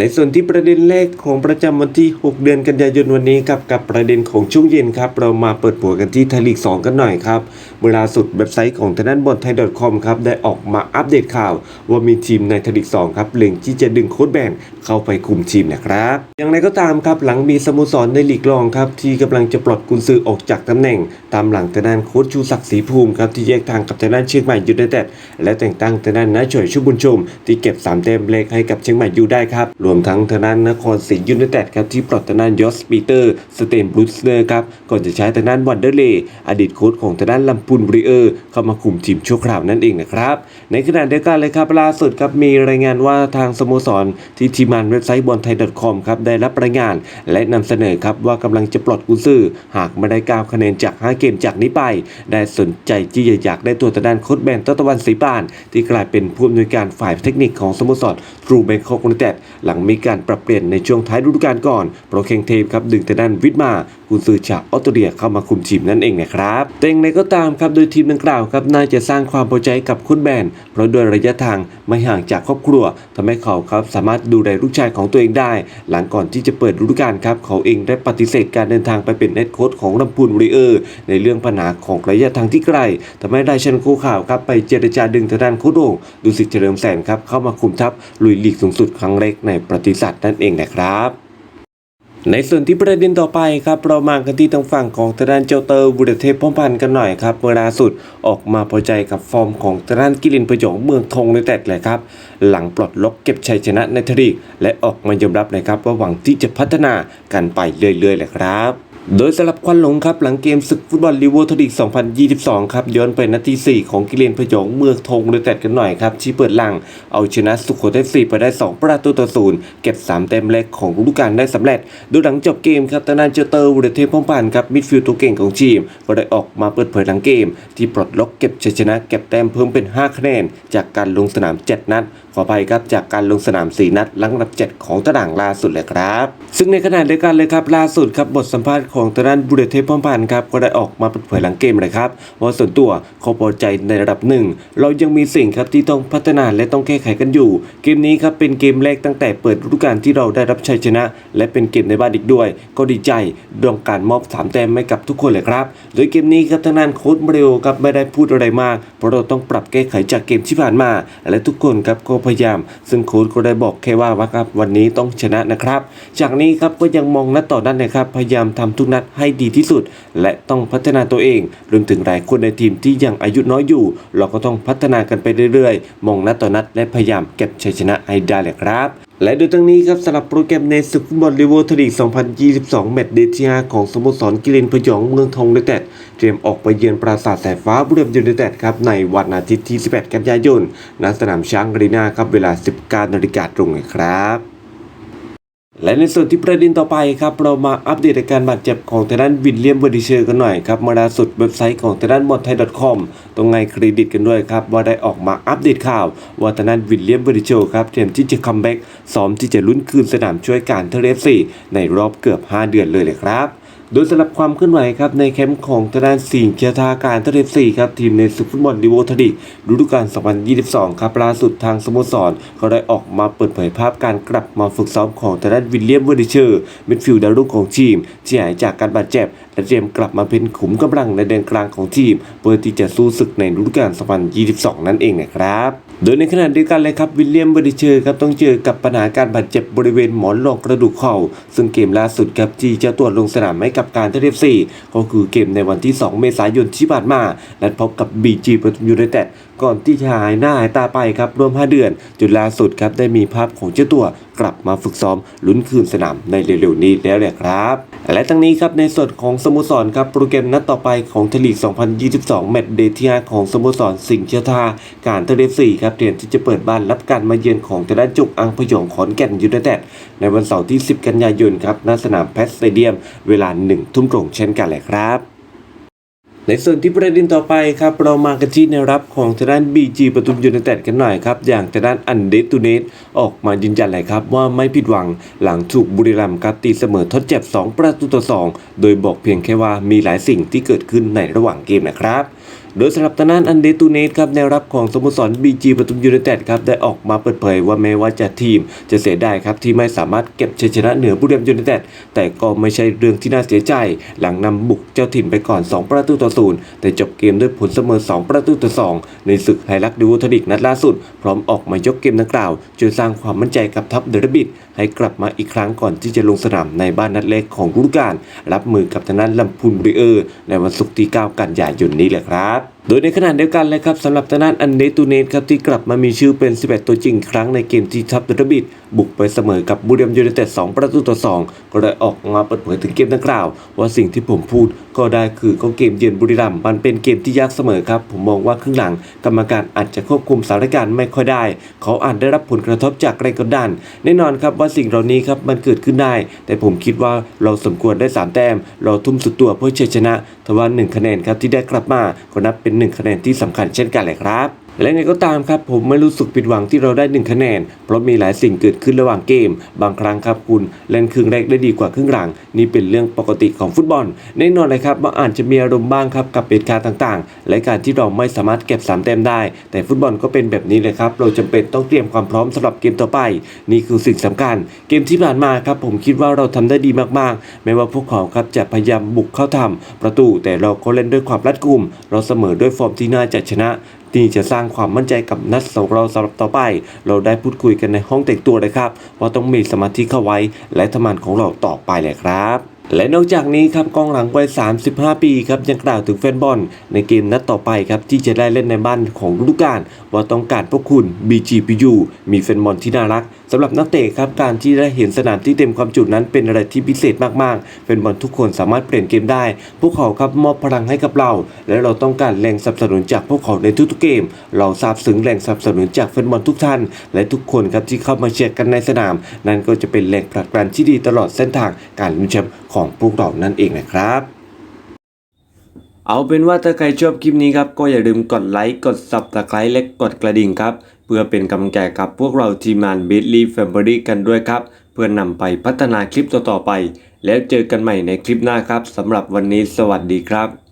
ในส่วนที่ประเด็นแรกของประจำวันที่ 6 เดือนกันยายนวันนี้ครับกับประเด็นของช่วงเย็นครับเรามาเปิดหัวกันที่ไทยลีก 2 กันหน่อยครับเวลาสุดเว็บไซต์ของทางด้านบอลไทย .com ครับได้ออกมาอัปเดตข่าว ว่ามีทีมในไทยลีก 2 ครับเล็งที่จะดึงโค้ชแบนเข้าไปคุมทีมนะครับอย่างไรก็ตามครับหลังมีสโมสรในลีกรองครับที่กำลังจะปลดกุนซือออกจากตำแหน่ง ตามหลังทางด้านโค้ชชูศักดิ์ศรีภูมิครับที่แยกทางกับทางด้านเชียงใหม่ยูไนเต็ดและแต่งตั้งทางด้านนาช่วยชุบุญชุมที่เก็บสามแต้มเล็กให้กับเชียงใหม่ยูได้ครับรวมทั้งทางด้านนครศรียูไนเต็ดครับที่ปลดทางด้านยอสปีเตอร์สเตนบรูสเนอร์ครับก่อนจะใช้ทางด้านวันเดอร์เลอดีตโค้ชของทางด้านลำพูนบริเออร์เข้ามาคุมทีมชั่วคราวนั่นเองนะครับ ในขณะเดียวกันเลยครับล่าสุดครับมีรายงานว่าทางสโมสรที่ทีมงานเว็บไซต์บอลไทย .com ครับได้รับรายงาน และนำเสนอครับว่ากำลังจะปลดกุนซือหากไม่ได้ก้าวคะแนนจาก 5 เกมจากนี้ไป ได้สนใจที่จะอยากได้ตัวทางด้านโค้ชแบนตะตะวันศรีปาน ที่กลายเป็นผู้อำนวยการฝ่ายเทคนิคของสโมสรทรูเบงคอกยูไนเต็ดหลังมีการปรับเปลี่ยนในช่วงท้ายฤดูกาลก่อนโปรเคงเทมครับดึงทางด้านวิทมากุนซือจากออสเตรเลียเข้ามาคุมทีมนั่นเองนะครับแต่อย่างไรก็ตามครับโดยทีมดังกล่าวครับน่าจะสร้างความพอใจกับคุณแบนเพราะด้วยระยะทางไม่ห่างจากครอบครัวทำให้เขาครับสามารถดูแลลูกชายของตัวเองได้ หลังก่อนที่จะเปิดฤดูกาลครับเขาเองได้ปฏิเสธการเดินทางไปเป็นเฮดโค้ชของลำพูนบริเออร์ในเรื่องปัญหาของระยะทางที่ไกลทำให้ได้ชันคู่ข่าวครับไปเจรจาดึงทางด้านโค้ชโอ่งดูสิทธิ์เฉลิมแสนครับเข้ามาคุมทัพลุยลีกสูงสุดครั้งแรกในประวัติศาสตร์นั่นเองนะครับ ในส่วนที่ประเด็นต่อไปครับเรามากันที่ทางฝั่งของทางด้านเจ้าเตอร์บุรเทพพร้อมพันธ์กันหน่อยครับเมื่อล่าสุดออกมาพอใจกับฟอร์มของทางด้านกิลินประโยงเมืองทองในแต่เลยครับ หลังปลดล็อกเก็บชัยชนะในทรีกและออกมายอมรับนะครับว่าหวังที่จะพัฒนากันไปเรื่อยๆแหละครับ โดยสำหรับควันหลงครับหลังเกมศึกฟุตบอลลีโวทอดิก2022 ครับย้อนไปนาที 4 ของกิเลนพยองเมืองทงเลยแตดกันหน่อยครับที่เปิดหลังเอาชนะสุโขทัยฟรีไปได้ 2 ประตูต่อศูนย์เก็บ 3 เต็มแรกของฤดูกาลได้สำเร็จ โดยหลังจบเกมครับตานานเจอเตอร์วูดเทพพ่อมพันครับมิดฟิลด์ตัวเก่งของทีมก็ได้ออกมาเปิดเผยหลังเกม ที่ปลดล็อกเก็บชัยชนะเก็บแต้มเพิ่มเป็น 5 คะแนน จากการลงสนาม 7 นัดขออภัยครับจากการลงสนาม 4 นัดหลังนับ 7 ของตารางล่าสุดเลยครับ ซึ่งในขณะเดียวกันเลยครับล่าสุดครับบทสัมภาษณ์ของตานานบูเดเทพอมพันธ์ครับก็ได้ออกมาเปิดเผยหลังเกมเลยครับว่าส่วนตัวเขาพอใจในระดับหนึ่ง เรายังมีสิ่งครับที่ต้องพัฒนาและต้องแก้ไขกันอยู่ เกมนี้ครับเป็นเกมแรกตั้งแต่เปิดฤดูกาลที่เราได้รับชัยชนะ และเป็นเกมในบ้านอีกด้วย ก็ดีใจดวงการมอบสามแต้มให้กับทุกคนเลยครับ โดยเกมนี้ครับทางด้านโค้ชมาริโอครับไม่ได้พูดอะไรมาก เพราะเราต้องปรับแก้ไขจากเกมที่ผ่านมา และทุกคนครับก็พยายาม ซึ่งโค้ชก็ได้บอกแค่ว่าว่าครับวันนี้ต้องชนะนะครับ จากนี้ครับก็ยังมองนัดต่อนัดนะครับพยายามทำทุกนัดให้ดีที่สุด และต้องพัฒนาตัวเองรวมถึงหลายคนในทีมที่ยังอายุน้อยอยู่ เราก็ต้องพัฒนากันไปเรื่อยๆ มองนัดต่อนัดและพยายามเก็บชัยชนะให้ได้เลยครับและโดยทั้งนี้ครับสำหรับโปรแกรมในศึกฟุตบอลลีโวทลีก 2022 แมตช์เดทีอาของสโมสรกิเลนพยองเมืองทองยูไนเต็ดเตรียมออกไปเยือนปราสาทสายฟ้าบุรีรัมย์ยูไนเต็ดครับในวันอาทิตย์ที่ 18 กันยายนณสนามช้างรีนาครับเวลา 19นาฬิกาตรงนะครับ และในส่วนที่ประเด็นต่อไปครับเรามาอัปเดตอาการบาดเจ็บของทางด้านวิลเลียมเวอร์ดิเชอร์กันหน่อยครับมาล่าสุดเว็บไซต์ของทางด้านบอลไทย .com ตรงไงเครดิตกันด้วยครับว่าได้ออกมาอัปเดตข่าว ว่าทางด้านวิลเลียมเวอร์ดิเชอร์ครับเตรียมที่จะคัมแบ็กซ้อมที่จะลุ้นคืนสนามช่วยการเทเลฟซีในรอบเกือบ 5 เดือนเลยเลยครับ โดยสำหรับความเคลื่อนไหวครับในแคมป์ของทางด้านสิงห์เชียทาการเทเลฟซีครับทีมในศึกฟุตบอลดิโวทดิฤดูกาล 2022 ครับล่าสุดทางสโมสรก็ได้ออกมาเปิดเผยภาพการกลับมาฝึกซ้อมของทางด้านวิลเลียมเวอร์ดิเชอร์มิดฟิลด์ดาวรุ่งของทีมที่หายจากการบาดเจ็บและเตรียมกลับมาเป็นขุมกำลังในแดนกลางของทีม เพื่อที่จะสู้ศึกในฤดูกาล 2022 นั่นเองนะครับ โดยในขณะเดียวกันเลยครับวิลเลียมเวอร์ดิเชอร์ครับต้องเจอกับปัญหาการบาดเจ็บบริเวณหมอนรองกระดูกเข่า ซึ่งเกมล่าสุดครับที่เจะตรวจลงสนามให้กับการเทเลฟซีก็คือเกมในวันที่ 2 เมษายนที่ผ่านมานัดพบกับบีจีปทุมยูไนเต็ดก่อนที่จะหายหน้าหายตาไปครับรวม 5 เดือนจนล่าสุดครับได้มีภาพของเจ้าตัวกลับมาฝึกซ้อมลุ้นคืนสนามในเร็วๆนี้แล้วแหละครับ และทั้งนี้ครับในส่วนของสโมสรครับโปรแกรมนัดต่อไปของทลีก 2022 แมตช์เดที่5ของสโมสรสิงห์เชียทาการเทเลฟซีครับเตรียมที่จะเปิดบ้านรับการมาเยือนของทางด้านจุกอังพยองขอนแก่นยูไนเต็ดในวันเสาร์ที่ 10 กันยายนครับณสนามแพทสเตเดียม เวลา1ทุ่มตรงเช่นกันแหละครับ ในส่วนที่ประเด็นต่อไปครับเรามากันที่ในรับของทางด้าน BG ปทุมยูไนเต็ดกันหน่อยครับ อย่างทางด้านอันเดตูเนตออกมายืนยันเลยครับว่าไม่ผิดหวังหลังถูกบุรีรัมย์ครับตีเสมอทดเจ็บ 2 ประตูต่อ 2 โดยบอกเพียงแค่ว่ามีหลายสิ่งที่เกิดขึ้นในระหว่างเกมนะครับ โดยสำหรับทางด้านอันเดตูเนสครับแนวรับของสโมสร BG ปทุมยูไนเต็ดครับได้ออกมาเปิดเผยว่าแม้ว่าจะทีมจะเสียดายครับที่ไม่สามารถเก็บชัยชนะเหนือบุรีรัมยูไนเต็ดแต่ก็ไม่ใช่เรื่องที่น่าเสียใจ หลังนำบุกเจ้าถิ่นไปก่อน 2 ประตูต่อศูนย์แต่จบเกมด้วยผลเสมอ 2 ประตูต่อ2ในศึกไฮลักดูทดิกนัดล่าสุด พร้อมออกมายกเกมดังกล่าวจนสร้างความมั่นใจกับทัพเดอะบิดให้กลับมาอีกครั้งก่อนที่จะลงสนามในบ้านนัดแรกของฤดูกาลรับมือกับทางด้านลำพูนบริเออร์ในวันศุกร์ที่ 9 กันยายนนี้แหละครับ โดยในขณะเดียวกันเลยครับสำหรับทางด้านอันเดตูเนสครับที่กลับมามีชื่อเป็น 11 ตัวจริงครั้งในเกมที่ทัพเดอะบิดบุกไปเสมอกับบุรีรัมยูไนเต็ด2ประตูต่อ 2 ก็ได้ออกมาเปิดเผยถึงเกมดังกล่าว ว่าสิ่งที่ผมพูดก็ได้คือก็เกมเยือนบุรีรัมย์มันเป็นเกมที่ยากเสมอครับ ผมมองว่าครึ่งหลัง กรรมการอาจจะควบคุมสถานการณ์ไม่ค่อยได้ เขาอาจได้รับผลกระทบจากแรงกดดัน แน่นอนครับว่าสิ่งเหล่านี้ครับมันเกิดขึ้นได้ แต่ผมคิดว่าเราสมควรได้สามแต้มเราทุ่มสุดตัวเพื่อชัยชนะทว่าหนึ่งคะแนนครับที่ได้กลับมาก็นับเป็นหนึ่งคะแนนที่สำคัญเช่นกันเลยครับ และไงก็ตามครับผมไม่รู้สึกผิดหวังที่เราได้ 1 คะแนน เพราะมีหลายสิ่งเกิดขึ้นระหว่างเกม บางครั้งครับคุณเล่นครึ่งแรกได้ดีกว่าครึ่งหลัง นี่เป็นเรื่องปกติของฟุตบอล แน่นอนเลยครับว่าอาจจะมีอารมณ์บ้างครับกับเหตุการณ์ต่างๆ และการที่เราไม่สามารถเก็บ3แต้มได้ แต่ฟุตบอลก็เป็นแบบนี้เลยครับเราจำเป็นต้องเตรียมความพร้อมสำหรับเกมต่อไป นี่คือสิ่งสำคัญ เกมที่ผ่านมาครับผมคิดว่าเราทำได้ดีมากๆ ไม่ว่าพวกเขาครับจะพยายามบุกเข้าทำประตู แต่เราก็เล่นด้วยความรัดกุม เราเสมอด้วยฟอร์มที่น่าจะชนะที่จะสร้างความมั่นใจกับนัดของเราสำหรับต่อไป เราได้พูดคุยกันในห้องแต่งตัวเลยครับว่าต้องมีสมาธิเข้าไว้ และทำงานของเราต่อไปเลยครับและนอกจากนี้ครับกองหลังวัย 35 ปีครับยังกล่าวถึงแฟนบอล ในเกมนัดต่อไปครับที่จะได้เล่นในบ้านของฤดูกาลว่าต้องการพวกคุณ BGPU มีแฟนบอลที่น่ารัก สำหรับนักเตะครับการที่ได้เห็นสนามที่เต็มความจุนั้นเป็นอะไรที่พิเศษมากๆแฟนบอลทุกคนสามารถเปลี่ยนเกมได้ พวกเขาครับมอบพลังให้กับเรา และเราต้องการแรงสนับสนุนจากพวกเขาในทุกๆเกม เราซาบซึ้งแรงสนับสนุนจากแฟนบอลทุกท่าน และทุกคนครับที่เข้ามาเชียร์กันในสนาม นั่นก็จะเป็นแรงผลักดันที่ดีตลอดเส้นทางการลุ้นแชมป์ของพวกเรานั่นเองนะครับเอาเป็นว่าถ้าใครชอบคลิปนี้ครับ ก็อย่าลืมกดไลค์ กด subscribe และกดกระดิ่งครับ เพื่อเป็นกำลังใจกับพวกเราทีมงาน b i t l y Family กันด้วยครับ เพื่อนำไปพัฒนาคลิปต่อๆไป แล้วเจอกันใหม่ในคลิปหน้าครับสำหรับวันนี้สวัสดีครับ